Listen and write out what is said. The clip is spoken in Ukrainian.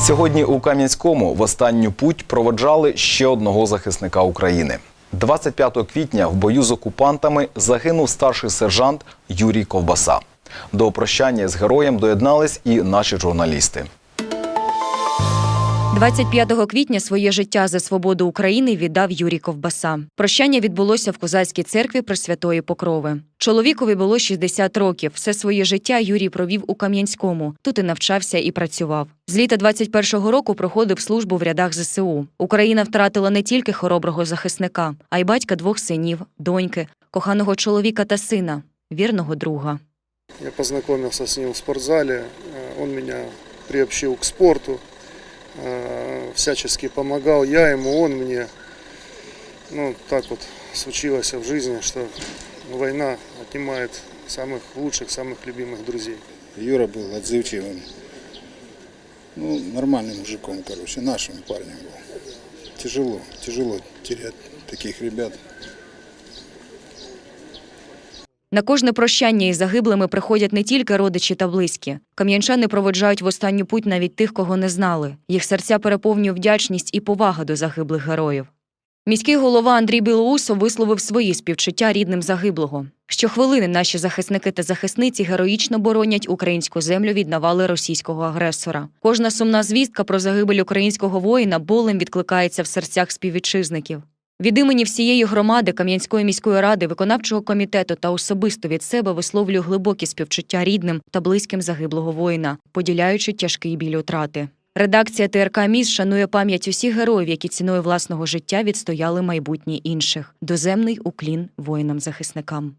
Сьогодні у Кам'янському в останню путь проводжали ще одного захисника України. 25 квітня в бою з окупантами загинув старший сержант Юрій Ковбаса. До прощання з героєм доєднались і наші журналісти. 25 квітня своє життя за свободу України віддав Юрій Ковбаса. Прощання відбулося в козацькій церкві Пресвятої Покрови. Чоловікові було 60 років. Все своє життя Юрій провів у Кам'янському. Тут і навчався і працював. З літа 21-го року проходив службу в рядах ЗСУ. Україна втратила не тільки хороброго захисника, а й батька двох синів, доньки, коханого чоловіка та сина, вірного друга. Я познакомился с ним в спортзале, э, он меня приобщил к спорту, всячески помогал я ему, он мне. Ну, так вот случилось в жизни, что война отнимает самых лучших, самых любимых друзей. Юра был отзывчивым. Ну, нормальным мужиком, короче, нашим парнем был. Тяжело, тяжело терять таких ребят. На кожне прощання із загиблими приходять не тільки родичі та близькі. Кам'янчани проводжають в останню путь навіть тих, кого не знали. Їх серця переповнює вдячність і повага до загиблих героїв. Міський голова Андрій Білоусов висловив свої співчуття рідним загиблого. Щохвилини наші захисники та захисниці героїчно боронять українську землю від навали російського агресора. Кожна сумна звістка про загибель українського воїна болем відкликається в серцях співвітчизників. Від імені всієї громади Кам'янської міської ради, виконавчого комітету та особисто від себе висловлюю глибокі співчуття рідним та близьким загиблого воїна, поділяючи тяжкий біль утрати. Редакція ТРК Міс шанує пам'ять усіх героїв, які ціною власного життя відстояли майбутнє інших. Доземний уклін воїнам-захисникам.